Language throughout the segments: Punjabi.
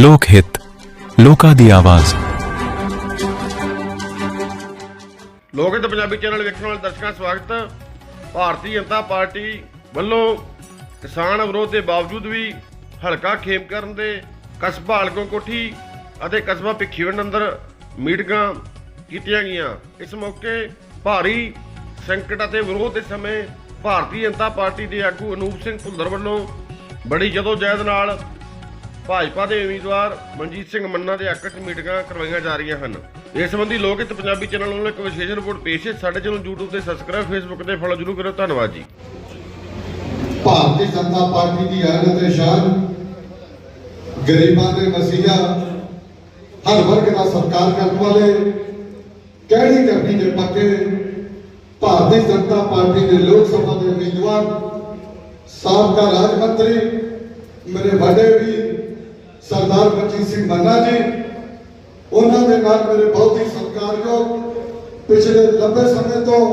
ਲੋਕ ਹਿੱਤ, ਲੋਕਾਂ ਦੀ ਆਵਾਜ਼। ਲੋਕ ਹਿੱਤ ਪੰਜਾਬੀ ਚੈਨਲ ਵੇਖਣ ਵਾਲੇ ਦਰਸ਼ਕਾਂ ਦਾ ਸਵਾਗਤ ਭਾਰਤੀ ਜਨਤਾ ਪਾਰਟੀ ਵੱਲੋਂ ਕਿਸਾਨ ਵਿਰੋਧ ਦੇ ਬਾਵਜੂਦ ਵੀ ਹਲਕਾ ਖੇਮ ਕਰਨ ਦੇ ਕਸਬਾ ਹਲਕੋ ਕੋਠੀ ਅਤੇ ਕਸਬਾ ਭਿੱਖੀਵੰਡ ਅੰਦਰ ਮੀਟਿੰਗਾਂ ਕੀਤੀਆਂ ਗਈਆਂ। ਇਸ ਮੌਕੇ ਭਾਰੀ ਸੰਕਟ ਅਤੇ ਵਿਰੋਧ ਦੇ ਸਮੇਂ ਭਾਰਤੀ ਜਨਤਾ ਪਾਰਟੀ ਦੇ ਆਗੂ ਅਨੂਪ ਸਿੰਘ ਭੁੱਲਰ ਵੱਲੋਂ ਬੜੀ ਜਦੋਜਹਿਦ ਨਾਲ ਭਾਜਪਾ ਦੇ ਉਮੀਦਵਾਰ ਮਨਜੀਤ ਸਿੰਘ ਮੰਨਾ ਦੇ ਹੱਕ 'ਚ ਮੀਟਿੰਗਾਂ ਕਰਵਾਈਆਂ ਜਾ ਰਹੀਆਂ ਹਨ। ਇਸ ਸੰਬੰਧੀ ਲੋਕ ਹਿੱਤ ਪੰਜਾਬੀ ਚੈਨਲ ਵੱਲੋਂ ਇੱਕ ਵਿਸ਼ੇਸ਼ ਰਿਪੋਰਟ ਪੇਸ਼ ਹੈ। ਸਾਡੇ ਚੈਨਲ YouTube ਤੇ ਸਬਸਕ੍ਰਾਈਬ Facebook ਤੇ ਫੋਲੋ ਜ਼ਰੂਰ ਕਰੋ ਧੰਨਵਾਦ ਜੀ। ਭਾਰਤੀ ਜਨਤਾ ਪਾਰਟੀ ਦੀ ਆਨ ਤੇ ਸ਼ਾਨ, ਗਰੀਬਾਂ ਦੇ ਮਸੀਹਾ, ਹਰ ਵਰਗ ਦਾ ਸਤਿਕਾਰ ਕਰਨ ਵਾਲੇ ਕਿਹੜੀ ਕਰਨੀ ਦੇ ਪੱਕੇ, ਭਾਰਤੀ ਜਨਤਾ ਪਾਰਟੀ ਦੇ ਲੋਕ ਸਭਾ ਦੇ ਉਮੀਦਵਾਰ, ਸਾਬਕਾ ਰਾਜ ਮੰਤਰੀ, ਮੇਰੇ ਵੱਡੇ ਵੀ ਸਰਦਾਰ ਮਨਜੀਤ ਸਿੰਘ ਮੰਨਾ ਜੀ ਉਹਨਾਂ ਦੇ ਨਾਲ ਮੇਰੇ ਬਹੁਤ ਹੀ ਸਤਿਕਾਰਯੋਗ ਪਿਛਲੇ ਲੰਬੇ ਸਮੇਂ ਤੋਂ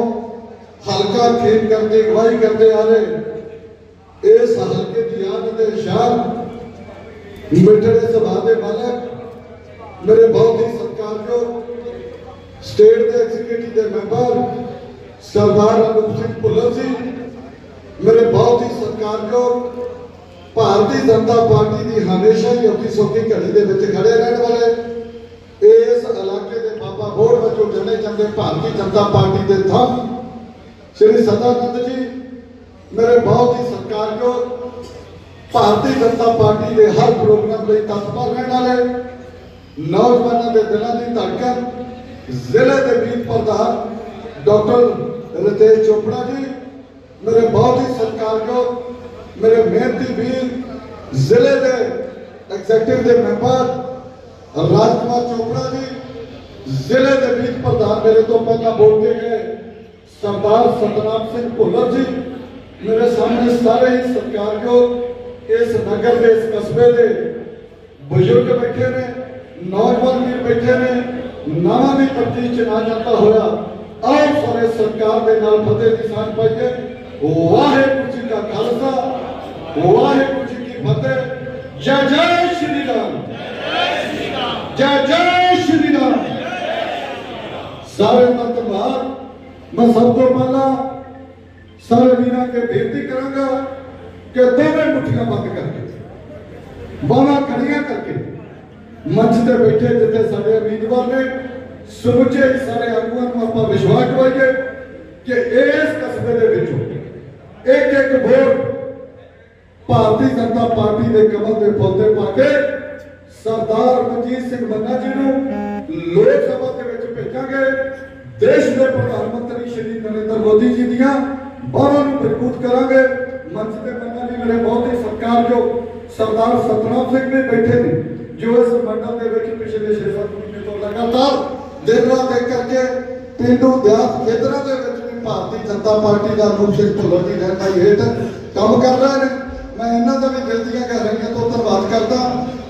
ਹਲਕਾ ਖੇਡ ਕਰਦੇ ਅਗਵਾਈ ਕਰਦੇ ਆ ਰਹੇ ਇਸ ਹਲਕੇ ਦੀ ਯਾਦ ਦੇ ਸ਼ਾਨ ਮਿੱਠੜੇ ਸੁਭਾਅ ਦੇ ਮਾਲਕ ਮੇਰੇ ਬਹੁਤ ਹੀ ਸਤਿਕਾਰਯੋਗ ਸਟੇਟ ਦੇ ਐਗਜ਼ੀਕਿਊਟਿਵ ਦੇ ਮੈਂਬਰ ਸਰਦਾਰ ਅਨੂਪ ਸਿੰਘ ਭੁੱਲਰ ਜੀ ਮੇਰੇ ਬਹੁਤ ਹੀ ਸਤਿਕਾਰਯੋਗ ਭਾਰਤੀ ਜਨਤਾ ਪਾਰਟੀ ਦੀ ਹਮੇਸ਼ਾ ਹੀ ਔਖੀ ਸੌਖੀ ਘੜੀ ਦੇ ਵਿੱਚ ਖੜੇ ਰਹਿਣ ਵਾਲੇ ਇਸ ਇਲਾਕੇ ਦੇ ਬਾਬਾ ਬੋੜ ਵਜੋਂ ਜਾਣੇ ਜਾਂਦੇ ਭਾਰਤੀ ਜਨਤਾ ਪਾਰਟੀ ਦੇ ਥੰਮ ਸ਼੍ਰੀ ਸਦਾਨੰਦ ਜੀ, ਮੇਰੇ ਬਹੁਤ ਹੀ ਸਤਿਕਾਰਯੋਗ ਭਾਰਤੀ ਜਨਤਾ ਪਾਰਟੀ ਦੇ ਹਰ ਪ੍ਰੋਗਰਾਮ ਲਈ ਤਤਪਰ ਰਹਿਣ ਵਾਲੇ ਨੌਜਵਾਨਾਂ ਦੇ ਦਿਲਾਂ ਦੀ ਧੜਕਣ ਜ਼ਿਲ੍ਹੇ ਦੇ ਵੀਰ ਪ੍ਰਧਾਨ ਡਾਕਟਰ ਰਤੇਸ਼ ਚੋਪੜਾ ਜੀ, ਮੇਰੇ ਬਹੁਤ ਹੀ ਸਤਿਕਾਰਯੋਗ ਮੇਰੇ ਮਿਹਨਤੀ ਵੀਰ ਜ਼ਿਲ੍ਹੇ ਦੇ ਐਗਜ਼ੈਕਟਿਵ ਦੇ ਮੈਂਬਰ ਰਾਜਕੁਮਾਰ ਚੋਪੜਾ ਜੀ ਜ਼ਿਲ੍ਹੇ ਦੇ ਵੀਰ ਪ੍ਰਧਾਨ ਮੇਰੇ ਤੋਂ ਪਹਿਲਾਂ ਬੋਲ ਕੇ ਗਏ ਸਰਦਾਰ ਸਤਨਾਮ ਸਿੰਘ ਭੁੱਲਰ ਜੀ ਮੇਰੇ ਸਾਹਮਣੇ ਸਾਰੇ ਹੀ ਸਤਿਕਾਰਯੋਗ ਇਸ ਨਗਰ ਦੇ ਇਸ ਕਸਬੇ ਦੇ ਬਜ਼ੁਰਗ ਬੈਠੇ ਨੇ ਨੌਜਵਾਨ ਵੀ ਬੈਠੇ ਨੇ ਨਵਾਂ ਵੀ ਤਬਦੀਲ ਚ ਨਾ ਜਾਂਦਾ ਹੋਇਆ ਆਓ ਸਾਰੇ ਸਰਕਾਰ ਦੇ ਨਾਲ ਫਤਿਹ ਦੀ ਸਾਂਝ ਪਾਈਏ ਵਾਹਿਗੁਰੂ ਜੀ ਕਾ ਖਾਲਸਾ ਵਾਹਿਗੁਰੂ ਜੀ ਕੀ ਫਤਿਹ। ਜੈ ਜੈ ਸ਼੍ਰੀ ਰਾਮ। ਜੈ ਜੈ ਸ਼੍ਰੀ ਰਾਮ। ਸਾਰੇ ਦਾ ਧੰਨਵਾਦ ਮੈਂ ਸਭ ਤੋਂ ਪਹਿਲਾਂ ਸਾਰੇ ਵੀਰਾਂ ਕੇ ਬੇਨਤੀ ਕਰਾਂਗਾ ਕਿ ਦੋਵੇਂ ਮੁੱਠੀਆਂ ਬੰਦ ਕਰਕੇ, ਬਾਹਾਂ ਖੜੀਆਂ ਕਰਕੇ ਮੰਚ ਤੇ ਬੈਠੇ ਜਿੱਥੇ ਸਾਡੇ ਉਮੀਦਵਾਰ ਨੇ, ਸਮੁੱਚੇ ਸਾਰੇ ਆਗੂਆਂ ਨੂੰ ਆਪਾਂ ਵਿਸ਼ਵਾਸ ਦਵਾਈਏ ਕਿ ਇਸ ਕਸਬੇ ਦੇ ਵਿੱਚੋਂ ਇੱਕ ਇੱਕ ਵੋਟ ਭਾਰਤੀ ਜਨਤਾ ਪਾਰਟੀ ਦੇ ਕਮਲ ਦੇ ਪੌਦੇ ਪਾ ਕੇ ਸਰਦਾਰ ਮਨਜੀਤ ਸਿੰਘ ਮੰਨਾ ਜੀ ਨੂੰ ਲੋਕ ਸਭਾ ਦੇ ਵਿੱਚ ਭੇਜਾਂਗੇ। ਦੇਸ਼ ਦੇ ਪ੍ਰਧਾਨ ਮੰਤਰੀ ਸ਼੍ਰੀ ਨਰਿੰਦਰ ਮੋਦੀ ਜੀ ਦੀਆਂ ਬਾਹਾਂ ਨੂੰ ਮਜ਼ਬੂਤ ਕਰਾਂਗੇ। ਮੰਚ ਤੇ ਮੰਨਾ ਜੀ ਮੇਰੇ ਬਹੁਤ ਹੀ ਸਤਿਕਾਰਯੋਗ ਸਰਦਾਰ ਸਤਨਾਮ ਸਿੰਘ ਨੇ ਬੈਠੇ ਨੇ, ਜੋ ਇਸ ਮੰਡਲ ਦੇ ਵਿੱਚ ਪਿਛਲੇ 6-7 ਮਹੀਨੇ ਤੋਂ ਲਗਾਤਾਰ ਦਿਨ ਰਾਤ ਇੱਕ ਕਰਕੇ ਪਿੰਡੂ ਦਿਹਾਤ ਖੇਤਰਾਂ ਦੇ ਵਿੱਚ ਵੀ ਭਾਰਤੀ ਜਨਤਾ ਪਾਰਟੀ ਦਾ ਰੂਪ ਸਿੰਘ ਭੁੱਲਰ ਦੀ ਰਹਿਨਮਾਈ ਹੇਠ ਕੰਮ ਕਰ ਰਹੇ ਨੇ। ਮੈਂ ਇਹਨਾਂ ਦਾ ਵੀ ਦਿਲ ਦੀਆਂ ਗਹਿਰਾਈਆਂ ਤੋਂ ਧੰਨਵਾਦ ਕਰਦਾ।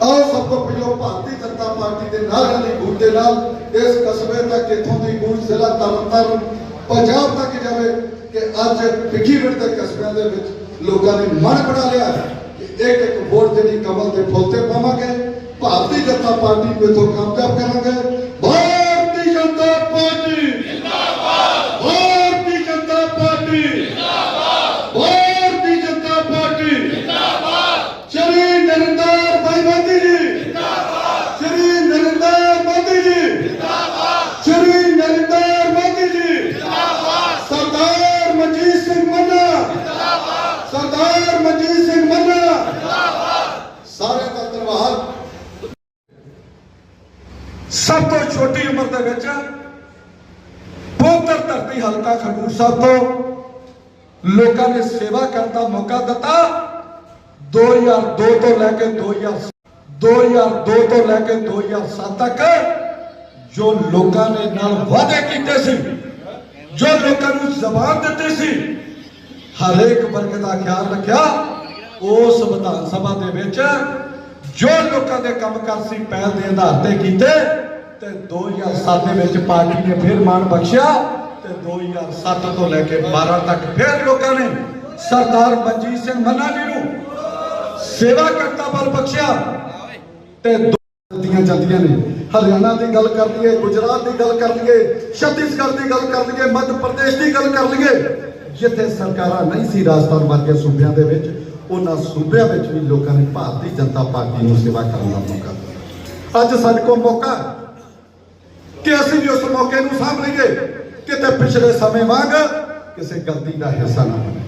ਆਓ ਸਭ ਤੋਂ ਪਹਿਲਾਂ ਭਾਰਤੀ ਜਨਤਾ ਪਾਰਟੀ ਦੇ ਨਾਰਿਆਂ ਦੀ ਗੂੰਜ ਦੇ ਨਾਲ ਇਸ ਕਸਬੇ ਤੱਕ, ਇੱਥੋਂ ਦੀ ਗੂੰਜ ਜ਼ਿਲ੍ਹਾ ਤਰਨਤਾਰਨ ਪੰਜਾਬ ਤੱਕ ਜਾਵੇ ਕਿ ਅੱਜ ਫਿੱਕੀਵਿੰਡ ਦੇ ਕਸਬਿਆਂ ਦੇ ਵਿੱਚ ਲੋਕਾਂ ਨੇ ਮਨ ਬਣਾ ਲਿਆ ਹੈ ਕਿ ਇੱਕ ਇੱਕ ਵੋਟ ਜਿਹੜੀ ਕਮਲ ਦੇ ਫੁੱਲ ਤੇ ਪਾਵਾਂਗੇ। ਭਾਰਤੀ ਜਨਤਾ ਪਾਰਟੀ ਨੂੰ ਇਥੋਂ ਕਾਮਯਾਬ ਕਰਾਂਗੇ। ਭਾਰਤੀ ਜਨਤਾ ਪਾਰਟੀ ਜਿੰਦਾਬਾਦ ਭਾਰਤੀ ਜਨਤਾ ਪਾਰਟੀ ਜਿੰਦਾਬਾਦ ਭਾਰਤੀ ਜਨਤਾ ਪਾਰਟੀ ਜਿੰਦਾਬਾਦ ਸ਼੍ਰੀ ਨਰਿੰਦਰ ਭਾਈ ਮੋਦੀ ਜੀ ਜਿੰਦਾਬਾਦ ਸ਼੍ਰੀ ਨਰਿੰਦਰ ਮੋਦੀ ਜੀ ਜਿੰਦਾਬਾਦ ਸ਼੍ਰੀ ਨਰਿੰਦਰ ਮੋਦੀ ਜੀ ਜਿੰਦਾਬਾਦ ਸਰਦਾਰ ਮਨਜੀਤ ਸਿੰਘ ਮੰਨਾ ਜਿੰਦਾਬਾਦ ਸਰਦਾਰ ਮਨਜੀਤ ਸਿੰਘ ਮੰਨਾ ਜਿੰਦਾਬਾਦ ਸਾਰਿਆਂ ਦਾ ਧੰਨਵਾਦ ਸਭ ਤੋਂ ਛੋਟੀ ਉਮਰ ਦੇ ਵਿੱਚ ਪਵਿੱਤਰ ਧਰਤੀ ਹਲਕਾ ਖਡੂਰ ਸਾਹਿਬ ਤੋਂ ਲੋਕਾਂ ਨੇ ਸੇਵਾ ਕਰਨ ਦਾ ਮੌਕਾ ਦਿੱਤਾ। 2002 ਤੋਂ ਲੈ ਕੇ 2000 2002 ਤੋਂ ਲੈ ਕੇ 2007 ਤੱਕ ਜੋ ਲੋਕਾਂ ਨੇ ਨਾਲ ਵਾਅਦੇ ਕੀਤੇ ਸੀ, ਜੋ ਲੋਕਾਂ ਨੂੰ ਜ਼ਬਾਨ ਦਿੱਤੀ ਸੀ, ਹਰੇਕ ਵਰਗ ਦਾ ਖਿਆਲ ਰੱਖਿਆ, ਉਸ ਵਿਧਾਨ ਸਭਾ ਦੇ ਵਿੱਚ ਜੋ ਲੋਕਾਂ ਦੇ ਕੰਮਕਾ ਸੀ, ਪਹਿਲ ਦੇ ਆਧਾਰ ਤੇ ਕੀਤੇ। ਤੇ 2007 ਦੇ ਵਿੱਚ ਪਾਰਟੀ ਨੇ ਫਿਰ ਮਾਣ ਬਖਸ਼ਿਆ ਤੇ 2007 ਤੋਂ ਲੈ ਕੇ 12 ਤੱਕ ਫਿਰ ਲੋਕਾਂ ਨੇ ਸਰਦਾਰ ਮਨਜੀਤ ਸਿੰਘ ਮੰਨਾ ਜੀ ਨੂੰ ਸੇਵਾ ਕਰਤਾ ਬਲ ਬਖਸ਼ਿਆ ਤੇ ਦੀਆਂ ਜਾਂਦੀਆਂ ਨੇ। ਹਰਿਆਣਾ ਦੀ ਗੱਲ ਕਰ ਲਈਏ, ਗੁਜਰਾਤ ਦੀ ਗੱਲ ਕਰ ਲਈਏ, ਛੱਤੀਸਗੜ੍ਹ ਦੀ ਗੱਲ ਕਰ ਲਈਏ, ਮੱਧ ਪ੍ਰਦੇਸ਼ ਦੀ ਗੱਲ ਕਰ ਲਈਏ, ਜਿੱਥੇ ਸਰਕਾਰਾਂ ਨਹੀਂ ਸੀ ਰਾਜਸਥਾਨ ਵਰਗੇ ਸੂਬਿਆਂ ਦੇ ਵਿੱਚ, ਉਹਨਾਂ ਸੂਬਿਆਂ ਵਿੱਚ ਵੀ ਲੋਕਾਂ ਨੇ ਭਾਰਤੀ ਜਨਤਾ ਪਾਰਟੀ ਨੂੰ ਸੇਵਾ ਕਰਨ ਦਾ ਮੌਕਾ ਦਿੱਤਾ। ਅੱਜ ਸਾਡੇ ਕੋਲ ਮੌਕਾ ਕਿ ਅਸੀਂ ਵੀ ਉਸ ਮੌਕੇ ਨੂੰ ਸਾਂਭ ਲਈਏ ਕਿਤੇ ਪਿਛਲੇ ਸਮੇਂ ਵਾਂਗ ਕਿਸੇ ਗਲਤੀ ਦਾ ਹਿੱਸਾ ਨਾ ਬਣੇ।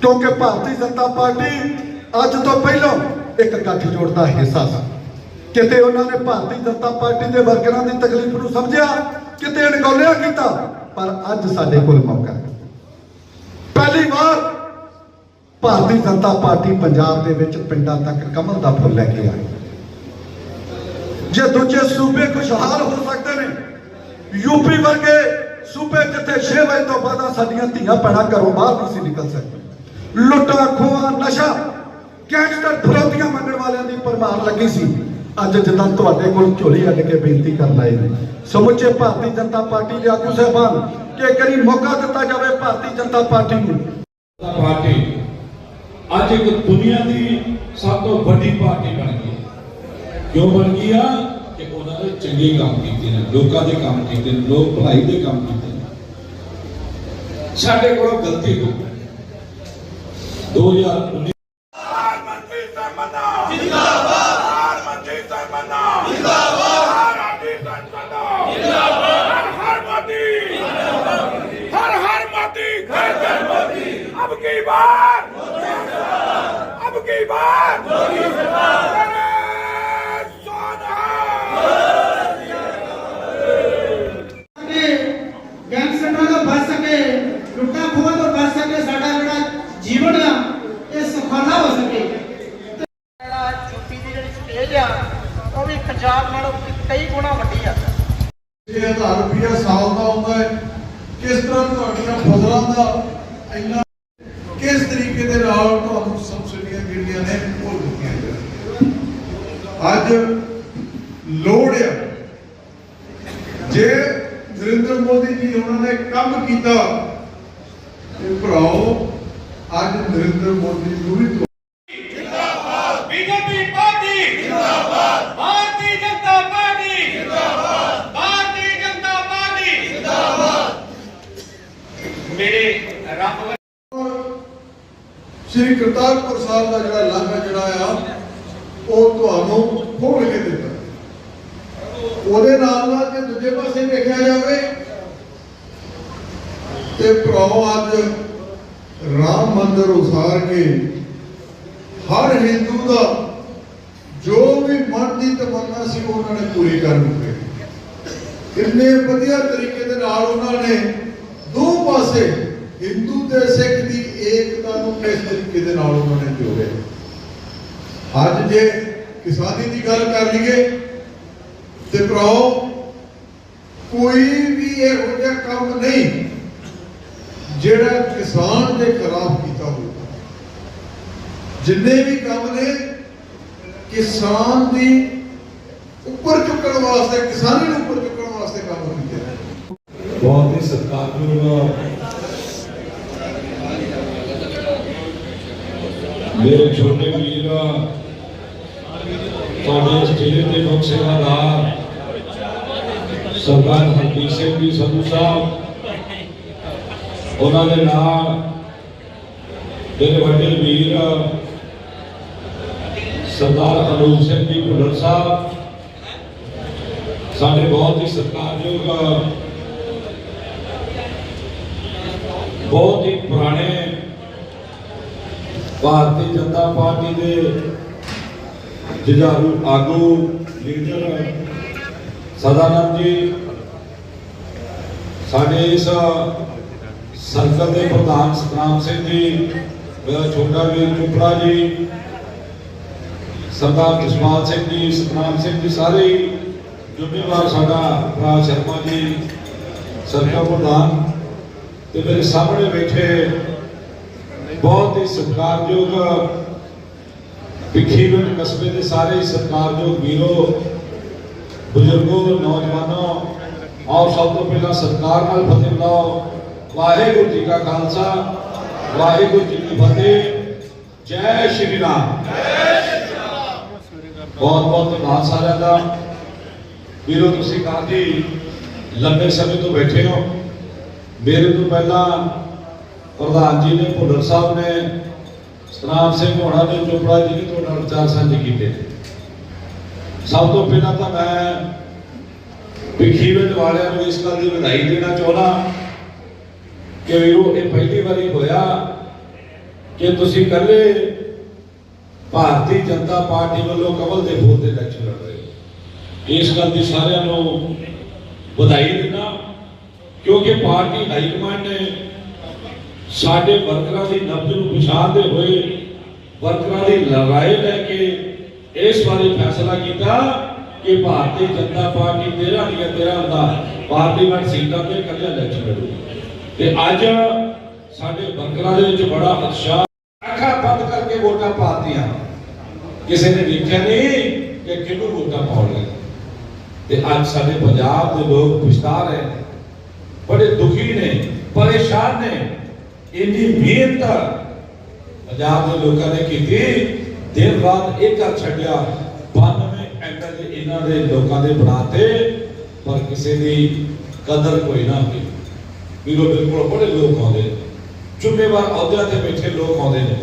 ਕਿਉਂਕਿ ਭਾਰਤੀ ਜਨਤਾ ਪਾਰਟੀ ਅੱਜ ਤੋਂ ਪਹਿਲਾਂ ਇੱਕ ਗੱਠਜੋੜ ਦਾ ਹਿੱਸਾ ਸੀ। ਕਿਤੇ ਉਹਨਾਂ ਨੇ ਭਾਰਤੀ ਜਨਤਾ ਪਾਰਟੀ ਦੇ ਵਰਕਰਾਂ ਦੀ ਤਕਲੀਫ ਨੂੰ ਸਮਝਿਆ, ਕਿਤੇ ਅਣਗੌਲਿਆ ਕੀਤਾ, ਪਰ ਅੱਜ ਸਾਡੇ ਕੋਲ ਮੌਕਾ ਪਹਿਲੀ ਵਾਰ ਭਾਰਤੀ ਜਨਤਾ ਪਾਰਟੀ ਪੰਜਾਬ ਦੇ ਵਿੱਚ ਪਿੰਡਾਂ ਤੱਕ ਕਮਲ ਦਾ ਫੁੱਲ ਲੈ ਕੇ ਆਈ। ਜੇ ਦੂਜੇ ਸੂਬੇ ਖੁਸ਼ਹਾਲ ਹੋ ਸਕਦੇ ਨੇ ਯੂਪੀ ਵਰਗੇ ਸੂਬੇ ਜਿੱਥੇ 6 ਵਜੇ ਤੋਂ ਬਾਅਦ ਸਾਡੀਆਂ ਧੀਆਂ ਭੈਣਾਂ ਘਰੋਂ ਬਾਹਰ ਨਹੀਂ ਸੀ ਨਿਕਲ ਸਕਦੀਆਂ। ਲੁੱਟਾਂ, ਖੋਹਾਂ, ਨਸ਼ਾ, ਗੈਂਗਸਟਰ ਫਰੋਤੀਆਂ ਮੰਗਣ ਵਾਲਿਆਂ ਦੀ ਪਰਮਾਰ ਲੱਗੀ ਸੀ। ਅੱਜ ਜਿੱਦਾਂ ਤੁਹਾਡੇ ਕੋਲ ਝੋਲੀ ਅੱਡ ਕੇ ਬੇਨਤੀ ਕਰਨ ਆਏ ਨੇ। ਸਮੁੱਚੇ ਭਾਰਤੀ ਜਨਤਾ ਪਾਰਟੀ ਦੇ ਆਗੂ ਸਾਹਿਬਾਨ, ਕਿ ਕਰੀ ਮੌਕਾ ਦਿੱਤਾ ਜਾਵੇ ਭਾਰਤੀ ਜਨਤਾ ਪਾਰਟੀ ਨੂੰ। ਜਨਤਾ ਪਾਰਟੀ ਅੱਜ ਇੱਕ ਦੁਨੀਆ ਦੀ ਸਭ ਤੋਂ ਵੱਡੀ ਪਾਰਟੀ ਬਣ ਗਈ। ਕਿਉਂ ਬਣ ਗਈ ਆ ਕਿ ਉਹਨਾਂ ਨੇ ਚੰਗੇ ਕੰਮ ਕੀਤੇ ਨੇ ਲੋਕਾਂ ਦੇ ਕੰਮ ਕੀਤੇ ਨੇ ਲੋਕ ਭਲਾਈ ਦੇ ਕੰਮ ਕੀਤੇ ਨੇ ਸਾਡੇ ਕੋਲੋਂ ਗਲਤੀ ਹੋ ਗਈ 2019 ਪ੍ਰਧਾਨਮੰਤਰੀ ਸਰਮਨਾ ਜਿੰਦਾਬਾਦ ਪ੍ਰਧਾਨਮੰਤਰੀ ਸਰਮਨਾ ਜਿੰਦਾਬਾਦ ਆਰਡੀ ਸਰਮਨਾ ਜਿੰਦਾਬਾਦ ਹਰ ਹਰ ਮੋਦੀ ਹਰ ਹਰ ਮੋਦੀ ਘਰ ਘਰ ਮੋਦੀ ਅਬ ਕੀ ਬਾਰ ਅਬ ਕੀ ਬਾਰ ਮੋਦੀ ਸਰਕਾਰ ਸੋਨਾ ਸਕੇ ਗੈਂਗਸਟਰਾਂ ਤੋਂ ਬਚ ਸਕੇ ਲੁੱਟਾਂ ਖੋਹਾਂ ਤੋਂ ਬਚ ਸਕੇ ਸਾਡਾ ਜਿਹੜਾ ਜੀਵਨ ਆ ਇਹ ਸੁਖਾਲਾ ਹੋ ਸਕੇ ਜਿਹੜਾ ਯੂਪੀ ਦੀ ਜਿਹੜੀ ਸਟੇਜ ਆ ਉਹ ਵੀ ਪੰਜਾਬ ਨਾਲੋਂ ਕਈ ਗੁਣਾ ਵੱਡੀ ਆ 6000 ਰੁਪਇਆ ਸਾਲ ਦਾ ਆਉਂਦਾ ਹੈ ਕਿਸ ਤਰ੍ਹਾਂ ਤੁਹਾਡੀਆਂ ਫਸਲਾਂ ਦਾ ਇੰਨਾ ਕਿਸ ਤਰੀਕੇ ਦੇ ਨਾਲ ਤੁਹਾਨੂੰ ਸਬਸਿਡੀਆਂ ਜਿਹੜੀਆਂ ਨੇ ਉਹ ਦਿੱਤੀਆਂ ਜਾਂਦੀਆਂ ਅੱਜ ਲੋੜ ਹੈ ਜੇ ਨਰਿੰਦਰ ਮੋਦੀ ਜੀ ਉਹਨਾਂ ਨੇ ਕੰਮ ਕੀਤਾ ਤੇ ਭਰਾਓ ਅੱਜ ਨਰਿੰਦਰ ਮੋਦੀ ਨੂੰ ਵੀ ਸ਼੍ਰੀ ਕਰਤਾਰਪੁਰ ਸਾਹਿਬ ਦਾ ਜਿਹੜਾ ਲਾਹਾ ਜਿਹੜਾ ਆ ਉਹ ਤੁਹਾਨੂੰ ਖੋਲ ਕੇ ਦਿੱਤਾ ਉਹਦੇ ਨਾਲ ਨਾਲ ਜੇ ਦੂਜੇ ਪਾਸੇ ਵੇਖਿਆ ਜਾਵੇ, ਤੇ ਭਰਾਓ, ਅੱਜ ਰਾਮ ਮੰਦਿਰ ਉਸਾਰ ਕੇ ਹਰ ਹਿੰਦੂ ਦਾ ਜੋ ਵੀ ਮਨ ਦੀ ਤਮੰਨਾ ਸੀ ਉਹਨਾਂ ਨੇ ਪੂਰੀ ਕਰ ਦਿੱਤੀ। ਕਿੰਨੇ ਵਧੀਆ ਤਰੀਕੇ ਦੇ ਨਾਲ ਉਹਨਾਂ ਨੇ ਦੋ ਪਾਸੇ ਹਿੰਦੂ ਤੇ ਸਿੱਖ ਦੀ ਏਕਤਾ ਨੂੰ ਕਿਸ ਤਰੀਕੇ ਦੇ ਨਾਲ ਉਹਨਾਂ ਨੇ ਜੋੜਿਆ। ਅੱਜ ਜੇ ਕਿਸਾਨੀ ਦੀ ਗੱਲ ਕਰ ਲਈਏ ਤੇ ਭਰਾਓ, ਕੋਈ ਵੀ ਇਹੋ ਜਿਹਾ ਕੰਮ ਨਹੀਂ ਜਿਹੜਾ ਕਿਸਾਨ ਦੇ ਖਿਲਾਫ ਕੀਤਾ ਹੋਵੇ। ਜਿੰਨੇ ਵੀ ਕੰਮ ਨੇ ਕਿਸਾਨ ਦੀ ਉੱਪਰ ਚੁੱਕਣ ਵਾਸਤੇ, ਕਿਸਾਨੀ ਨੂੰ ਉੱਪਰ ਚੁੱਕਣ ਵਾਸਤੇ ਕੰਮ ਕੀਤੇ ਨੇ। ਬਹੁਤ ਹੀ ਸਤਿਕਾਰਯੋਗ ਮੇਰੇ ਛੋਟੇ ਵੀਰ ਤੁਹਾਡੇ ਜ਼ਿਲ੍ਹੇ ਦੇ ਮੁੱਖ ਸੇਵਾਦਾਰ ਸਰਦਾਰ ਹਰਦੀਪ ਸਿੰਘ ਜੀ ਸੰਧੂ ਸਾਹਿਬ, ਉਹਨਾਂ ਦੇ ਨਾਲ ਮੇਰੇ ਵੱਡੇ ਵੀਰ ਸਰਦਾਰ ਅਨੂਪ ਸਿੰਘ ਜੀ ਭੁੱਲਰ ਸਾਹਿਬ, ਸਾਡੇ ਬਹੁਤ ਹੀ ਸਤਿਕਾਰਯੋਗ ਬਹੁਤ ਹੀ ਪੁਰਾਣੇ ਭਾਰਤੀ ਜਨਤਾ ਪਾਰਟੀ ਦੇ ਜੁਝਾਰੂ ਆਗੂ ਲੀਡਰ ਸਦਾਨੰਦ ਜੀ ਸਾਡੇ ਇਸ ਸੰਸਦ ਦੇ ਪ੍ਰਧਾਨ ਸਤਨਾਮ ਸਿੰਘ ਜੀ ਮੇਰਾ ਛੋਟਾ ਵੀਰ ਚੁਪੜਾ ਜੀ ਸਰਦਾਰ ਜਸਪਾਲ ਸਿੰਘ ਜੀ ਸਤਨਾਮ ਸਿੰਘ ਜੀ ਸਾਰੇ ਹੀ ਜ਼ਿੰਮੇਵਾਰ ਸਾਡਾ ਭਰਾ ਸ਼ਰਮਾ ਜੀ ਸਰਕਾਰ ਪ੍ਰਧਾਨ ਤੇ ਮੇਰੇ ਸਾਹਮਣੇ ਬੈਠੇ ਬਹੁਤ ਹੀ ਸਤਿਕਾਰਯੋਗ ਭਿੱਖੀਵਿੰਡ ਕਸਬੇ ਦੇ ਸਾਰੇ ਹੀ ਸਤਿਕਾਰਯੋਗ ਵੀਰੋ, ਬਜ਼ੁਰਗੋ, ਨੌਜਵਾਨੋ, ਆਓ ਸਭ ਤੋਂ ਪਹਿਲਾਂ ਸਤਿਕਾਰ ਨਾਲ ਫਤਿਹ ਬੁਲਾਓ। ਵਾਹਿਗੁਰੂ ਜੀ ਕਾ ਖਾਲਸਾ, ਵਾਹਿਗੁਰੂ ਜੀ ਕੀ ਫਤਿਹ। ਜੈ ਸ਼੍ਰੀ ਰਾਮ। ਬਹੁਤ ਬਹੁਤ ਧੰਨਵਾਦ ਸਾਰਿਆਂ ਦਾ। ਵੀਰੋ, ਤੁਸੀਂ ਕਾਫੀ ਲੰਬੇ ਸਮੇਂ ਤੋਂ ਬੈਠੇ ਹੋ। ਮੇਰੇ ਤੋਂ ਪਹਿਲਾਂ ਪ੍ਰਧਾਨ ਜੀ ਨੇ, ਭੁੱਲਰ ਸਾਹਿਬ ਨੇ ਸਤਨਾਮ ਸਿੰਘ ਹੋਣਾ ਨੇ ਚੋਪੜਾ ਜੀ ਨੇ ਤੁਹਾਡੇ ਨਾਲ ਵਿਚਾਰ ਸਾਂਝੇ ਕੀਤੇ ਨੇ। ਸਭ ਤੋਂ ਪਹਿਲਾਂ ਤਾਂ ਮੈਂ ਵਿਖੀਵਟ ਵਾਲਿਆਂ ਨੂੰ ਇਸ ਗੱਲ ਦੀ ਵਧਾਈ ਦੇਣਾ ਚਾਹੁੰਦਾ ਕਿ ਵੀਰੋ, ਇਹ ਪਹਿਲੀ ਵਾਰੀ ਹੋਇਆ ਕਿ ਤੁਸੀਂ ਇਕੱਲੇ ਭਾਰਤੀ ਜਨਤਾ ਪਾਰਟੀ ਵੱਲੋਂ ਕਮਲ ਦੇ ਫੁੱਲ ਦੇ ਇਲੈਕਸ਼ਨ ਲੜ ਰਹੇ ਹੋ ਇਸ ਗੱਲ ਦੀ ਸਾਰਿਆਂ ਨੂੰ ਵਧਾਈ ਦਿੰਦਾ, ਕਿਉਂਕਿ ਪਾਰਟੀ ਹਾਈ ਕਮਾਂਡ ਨੇ ਸਾਡੇ ਵਰਕਰਾਂ ਦੀ ਨਬਜ਼ ਨੂੰ ਪਛਾਣਦੇ ਹੋਏ, ਵਰਕਰਾਂ ਦੀ ਲੜਾਈ ਲੈ ਕੇ ਇਸ ਬਾਰੇ ਫੈਸਲਾ ਕੀਤਾ ਕਿ ਭਾਰਤੀ ਜਨਤਾ ਪਾਰਟੀ 13 ਦੀਆਂ 13 ਦਾ ਪਾਰਲੀਮੈਂਟ ਸੀਟਾਂ ਤੇ ਇਕੱਲੇ ਇਲੈਕਸ਼ਨ ਲੜੂ। ਤੇ ਅੱਜ ਸਾਡੇ ਵਰਕਰਾਂ ਦੇ ਵਿੱਚ ਬੜਾ ਉਤਸ਼ਾਹ। ਅੱਖਾਂ ਬੰਦ ਕਰਕੇ ਵੋਟਾਂ ਪਾਤੀਆਂ। ਕਿਸੇ ਨੇ ਵੇਖਿਆ ਨਹੀਂ ਕਿ ਕਿਹਨੂੰ ਵੋਟਾਂ ਪਾਉਣਗੇ ਤੇ ਅੱਜ ਸਾਡੇ ਪੰਜਾਬ ਦੇ ਲੋਕ ਪਛਤਾ ਰਹੇ ਬੜੇ ਦੁਖੀ ਨੇ, ਪਰੇਸ਼ਾਨ ਨੇ। ਇੰਨੀ ਮਿਹਨਤ ਪੰਜਾਬ ਦੇ ਲੋਕਾਂ ਨੇ ਕੀਤੀ। ਦਿਨ ਰਾਤ ਇਹ ਕਰ ਛੱਡਿਆ 92 ਐਮਐਲਏ ਇਹਨਾਂ ਦੇ ਲੋਕਾਂ ਦੇ ਬਣਾਤੇ, ਪਰ ਕਿਸੇ ਦੀ ਕਦਰ ਕੋਈ ਨਾ ਹੋਈ। ਵੀਰੋ, ਬਿਲਕੁਲ ਬੜੇ ਲੋਕ ਆਉਂਦੇ ਜ਼ਿੰਮੇਵਾਰ ਅਹੁਦਿਆਂ ਤੇ ਬੈਠੇ ਲੋਕ ਆਉਂਦੇ ਨੇ।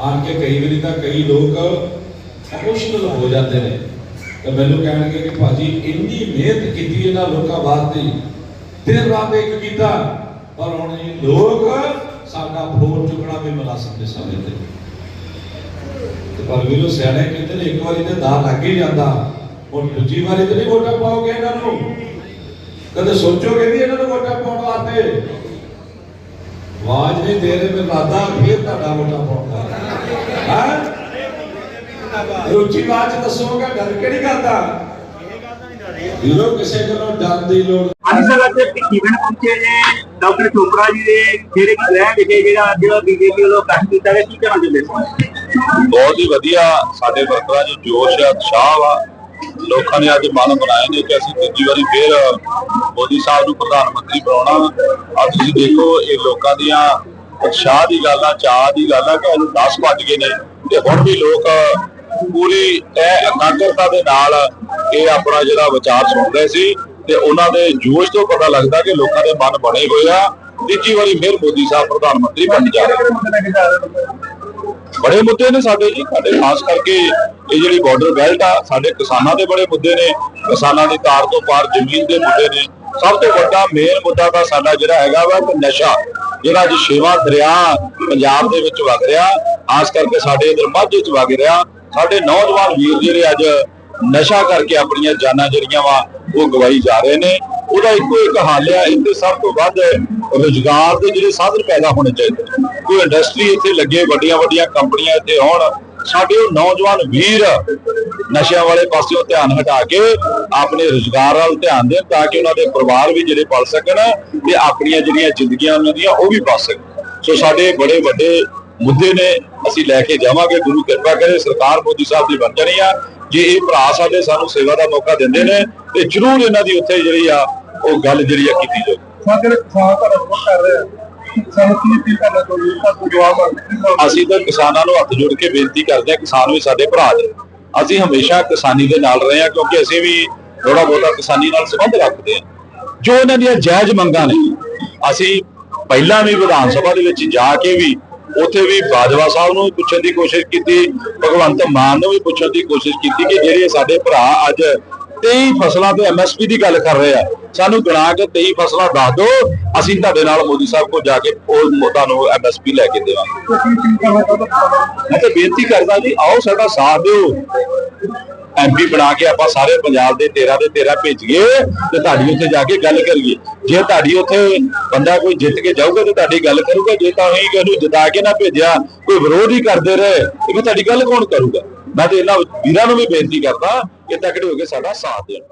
ਆਣ ਕੇ ਕਈ ਵਾਰੀ ਤਾਂ ਕਈ ਲੋਕ ਇਮੋਸ਼ਨਲ ਹੋ ਜਾਂਦੇ ਨੇ। ਤੇ ਮੈਨੂੰ ਕਹਿਣਗੇ ਕਿ ਭਾਜੀ, ਇੰਨੀ ਮਿਹਨਤ ਕੀਤੀ ਇਹਨਾਂ ਲੋਕਾਂ ਵਾਸਤੇ। ਦਿਨ ਰਾਤ ਇੱਕ ਕੀਤਾ, ਪਰ ਹੁਣ ਇਹ ਲੋਕ ਸਾਡਾ ਫੋਨ ਚੁੱਕਣਾ ਵੀ ਮੁਨਾਸਬ ਦੇ ਸਮੇਂ ਤੇ। ਤੇ ਪਰ ਵੀਰੋ, ਸਿਆਣੇ ਕਹਿੰਦੇ ਨੇ, ਇੱਕ ਵਾਰੀ ਤੇ ਦਾ ਲੱਗ ਹੀ ਜਾਂਦਾ। ਹੁਣ ਦੂਜੀ ਵਾਰੀ ਤੇ ਨਹੀਂ ਵੋਟਾਂ ਪਾਓਗੇ ਇਹਨਾਂ ਨੂੰ। ਕਦੇ ਸੋਚੋਗੇ ਵੀ ਇਹਨਾਂ ਨੂੰ ਵੋਟਾਂ ਪਾਉਣ ਵਾਸਤੇ? ਆਵਾਜ਼ ਨਹੀਂ ਦੇ ਰਹੇ ਮੈਂ ਲਾਦਾ ਫਿਰ ਤੁਹਾਡਾ ਵੋਟਾਂ ਪਾਉਣ ਹਾਂ? ਰੁਚੀ ਬਾਤ ਦੱਸੋਗਾ, ਡਰ ਕਿਹੜੀ ਕਰਦਾ ਵੀਰੋ ਕਿਸੇ ਕੋਲੋਂ ਡਰ ਦੀ ਲੋੜ ਅੱਜ ਸਰ ਅੱਜ ਇਵੈਂਟ ਪਹੁੰਚੇ ਨੇ ਡਾਕਟਰ ਚੋਪੜਾ ਜੀ ਦੇ ਜਿਹੜੇ ਕਿ ਗ੍ਰਹਿ ਵਿਖੇ ਜਿਹੜਾ ਅੱਜ ਬੀਜੇਪੀ ਵੱਲੋਂ ਕੱਟ ਕੀਤਾ ਗਿਆ ਕੀ ਕਹਿਣਾ ਚਾਹੁੰਦੇ ਸੀ ਬਹੁਤ ਹੀ ਵਧੀਆ ਸਾਡੇ ਵਰਕਰਾਂ 'ਚ ਜੋਸ਼ ਆ ਉਤਸ਼ਾਹ ਵਾ। ਲੋਕਾਂ ਨੇ ਅੱਜ ਮਨ ਬਣਾਏ ਨੇ ਕਿ ਅਸੀਂ ਤੀਜੀ ਵਾਰੀ ਫੇਰ ਮੋਦੀ ਸਾਹਿਬ ਨੂੰ ਪ੍ਰਧਾਨ ਮੰਤਰੀ ਬਣਾਉਣਾ ਆ ਤੁਸੀਂ ਦੇਖੋ ਇਹ ਲੋਕਾਂ ਦੀਆਂ ਉਤਸ਼ਾਹ ਦੀ ਗੱਲ ਆ ਚਾਹ ਦੀ ਗੱਲ ਆ ਕਿ ਅੱਜ 10 ਵੱਜ ਗਏ ਨੇ ਤੇ ਹੁਣ ਵੀ ਲੋਕ ਪੂਰੀ ਇਹ ਇਕਾਗਰਤਾ ਦੇ ਨਾਲ ਇਹ ਆਪਣਾ ਜਿਹੜਾ ਵਿਚਾਰ ਸੁਣ ਰਹੇ ਸੀ ਤੇ ਉਹਨਾਂ ਦੇ ਜੋਸ਼ ਤੋਂ ਪਤਾ ਲੱਗਦਾ ਕਿ ਲੋਕਾਂ ਦੇ ਮਨ ਬਣੇ ਹੋਏ ਆ। ਤੀਜੀ ਵਾਰੀ ਫੇਰ ਮੋਦੀ ਸਾਹਿਬ ਪ੍ਰਧਾਨ ਮੰਤਰੀ ਬਣ ਜਾ ਰਹੇ ਬੜੇ ਮੁੱਦੇ ਨੇ ਸਾਡੇ ਜੀ, ਸਾਡੇ ਖਾਸ ਕਰਕੇ ਇਹ ਜਿਹੜੀ ਬਾਰਡਰ ਬੈਲਟ ਆ, ਸਾਡੇ ਕਿਸਾਨਾਂ ਦੇ ਬੜੇ ਮੁੱਦੇ ਨੇ। ਕਿਸਾਨਾਂ ਦੀ ਤਾਰ ਤੋਂ ਪਾਰ ਜ਼ਮੀਨ ਦੇ ਮੁੱਦੇ ਨੇ। ਸਭ ਤੋਂ ਵੱਡਾ ਮੇਨ ਮੁੱਦਾ ਤਾਂ ਸਾਡਾ ਜਿਹੜਾ ਹੈਗਾ ਵਾ ਕਿ ਨਸ਼ਾ, ਜਿਹੜਾ ਅੱਜ ਛੇਵਾਂ ਦਰਿਆ ਪੰਜਾਬ ਦੇ ਵਿੱਚ ਵਗ ਰਿਹਾ। ਖਾਸ ਕਰਕੇ ਸਾਡੇ ਇਧਰ ਮਾਝੇ ਚ ਵਗ ਰਿਹਾ। ਸਾਡੇ ਨੌਜਵਾਨ ਵੀਰ ਜਿਹੜੇ ਅੱਜ ਨਸ਼ਾ ਕਰਕੇ ਆਪਣੀਆਂ ਜਾਨਾਂ ਜਿਹੜੀਆਂ ਵਾ, ਉਹ ਗਵਾਈ ਜਾ ਰਹੇ ਨੇ। ਉਹਦਾ ਇੱਕੋ ਇੱਕ ਹੱਲ ਆ, ਇੱਥੇ ਸਭ ਤੋਂ ਵੱਧ ਰੋਜ਼ਗਾਰ ਦੇ ਜਿਹੜੇ ਸਾਧਨ ਪੈਦਾ ਹੋਣੇ ਚਾਹੀਦੇ ਨੇ। ਕੋਈ ਇੰਡਸਟਰੀ ਇੱਥੇ ਲੱਗੇ, ਵੱਡੀਆਂ ਵੱਡੀਆਂ ਕੰਪਨੀਆਂ ਇੱਥੇ ਆਉਣ ਸਾਡੇ ਉਹ ਨੌਜਵਾਨ ਵੀਰ ਨਸ਼ਿਆਂ ਵਾਲੇ ਪਾਸਿਓਂ ਧਿਆਨ ਹਟਾ ਕੇ ਆਪਣੇ ਰੋਜ਼ਗਾਰ ਵੱਲ ਧਿਆਨ ਦੇਣ ਤਾਂ ਕਿ ਉਹਨਾਂ ਦੇ ਪਰਿਵਾਰ ਵੀ ਜਿਹੜੇ ਪਲ ਸਕਣ ਤੇ ਆਪਣੀਆਂ ਜਿਹੜੀਆਂ ਜ਼ਿੰਦਗੀਆਂ ਉਹਨਾਂ ਦੀਆਂ ਉਹ ਵੀ ਬਚ ਸਕਣ। ਸੋ ਸਾਡੇ ਬੜੇ ਵੱਡੇ ਮੁੱਦੇ ਨੇ, ਅਸੀਂ ਲੈ ਕੇ ਜਾਵਾਂਗੇ। ਗੁਰੂ ਕਿਰਪਾ ਕਰੇ, ਸਰਕਾਰ ਮੋਦੀ ਸਾਹਿਬ ਦੀ ਬਣ ਜਾਣੀ ਆ। ਜੇ ਇਹ ਭਰਾ ਸਾਡੇ ਸਾਨੂੰ ਸੇਵਾ ਦਾ ਮੌਕਾ ਦਿੰਦੇ ਨੇ ਤੇ ਜ਼ਰੂਰ ਇਹਨਾਂ ਦੀ ਉੱਥੇ ਜਿਹੜੀ ਆ ਉਹ ਗੱਲ ਜਿਹੜੀ ਆ ਕੀਤੀ ਜਾਊ। ਸਾਡੇ ਕਿਸਾਨ ਤੁਹਾਡਾ ਬਹੁਤ ਕਰ ਰਹੇ ਆ ਸਾਨੂੰ ਕੀ ਅਪੀਲ ਕਰਨਾ ਚਾਹੁੰਦੇ ਹੋ? ਤੁਹਾਨੂੰ ਜਵਾਬ ਆ ਅਸੀਂ ਤਾਂ ਕਿਸਾਨਾਂ ਨੂੰ ਹੱਥ ਜੋੜ ਕੇ ਬੇਨਤੀ ਕਰਦੇ ਹਾਂ ਕਿਸਾਨ ਵੀ ਸਾਡੇ ਭਰਾ ਨੇ। ਅਸੀਂ ਹਮੇਸ਼ਾ ਕਿਸਾਨੀ ਦੇ ਨਾਲ ਰਹੇ ਹਾਂ ਕਿਉਂਕਿ ਅਸੀਂ ਵੀ ਥੋੜਾ ਬਹੁਤਾ ਕਿਸਾਨੀ ਨਾਲ ਸੰਬੰਧ ਰੱਖਦੇ ਹਾਂ। ਜੋ ਇਹਨਾਂ ਦੀਆਂ ਜਾਇਜ਼ ਮੰਗਾਂ ਨੇ ਅਸੀਂ ਪਹਿਲਾਂ ਵੀ ਵਿਧਾਨ ਸਭਾ ਦੇ ਵਿੱਚ ਜਾ ਕੇ ਵੀ ਉੱਥੇ ਵੀ ਬਾਜਵਾ ਸਾਹਿਬ ਨੂੰ ਪੁੱਛਣ ਦੀ ਕੋਸ਼ਿਸ਼ ਕੀਤੀ, ਭਗਵੰਤ ਮਾਨ ਨੂੰ ਵੀ ਪੁੱਛਣ ਦੀ ਕੋਸ਼ਿਸ਼ ਕੀਤੀ ਕਿ ਜਿਹੜੇ ਸਾਡੇ ਭਰਾ ਅੱਜ 23 ਫਸਲਾਂ ਤੇ ਐਮਐਸਪੀ ਦੀ ਗੱਲ ਕਰ ਰਹੇ ਆ, ਸਾਨੂੰ ਗਿਣਾ ਕੇ 23 ਫਸਲਾਂ ਦੱਸ ਦਿਓ, ਅਸੀਂ ਤੁਹਾਡੇ ਨਾਲ ਮੋਦੀ ਸਾਹਿਬ ਕੋਲ ਜਾ ਕੇ ਉਹ ਤੁਹਾਨੂੰ ਐਮਐਸਪੀ ਲੈ ਕੇ ਦੇਵਾਂਗੇ। ਮੈਂ ਤਾਂ ਬੇਨਤੀ ਕਰਦਾ ਜੀ, ਆਓ ਸਾਡਾ ਸਾਥ ਦਿਓ। ਐਮਪੀ ਬਣਾ ਕੇ ਆਪਾਂ ਸਾਰੇ ਪੰਜਾਬ ਦੇ 13 ਦੇ 13 ਭੇਜੀਏ ਤੇ ਤੁਹਾਡੀ ਉੱਥੇ ਜਾ ਕੇ ਗੱਲ ਕਰੀਏ। ਜੇ ਤੁਹਾਡੀ ਉੱਥੇ ਬੰਦਾ ਕੋਈ ਜਿੱਤ ਕੇ ਜਾਊਗਾ ਤੇ ਤੁਹਾਡੀ ਗੱਲ ਕਰੂਗਾ, ਜੇ ਤਾਂ ਅਸੀਂ ਉਹਨੂੰ ਜਿਤਾ ਕੇ ਨਾ ਭੇਜਿਆ, ਕੋਈ ਵਿਰੋਧ ਹੀ ਕਰਦੇ ਰਹੇ, ਤੇ ਫਿਰ ਤੁਹਾਡੀ ਗੱਲ ਕੌਣ ਕਰੂਗਾ? ਮੈਂ ਤੇ ਇਹਨਾਂ ਵੀਰਾਂ ਨੂੰ ਵੀ ਬੇਨਤੀ ਕਰਦਾ ਕਿ ਤਕੜੇ ਹੋ ਕੇ ਸਾਡਾ ਸਾਥ ਦੇਣ।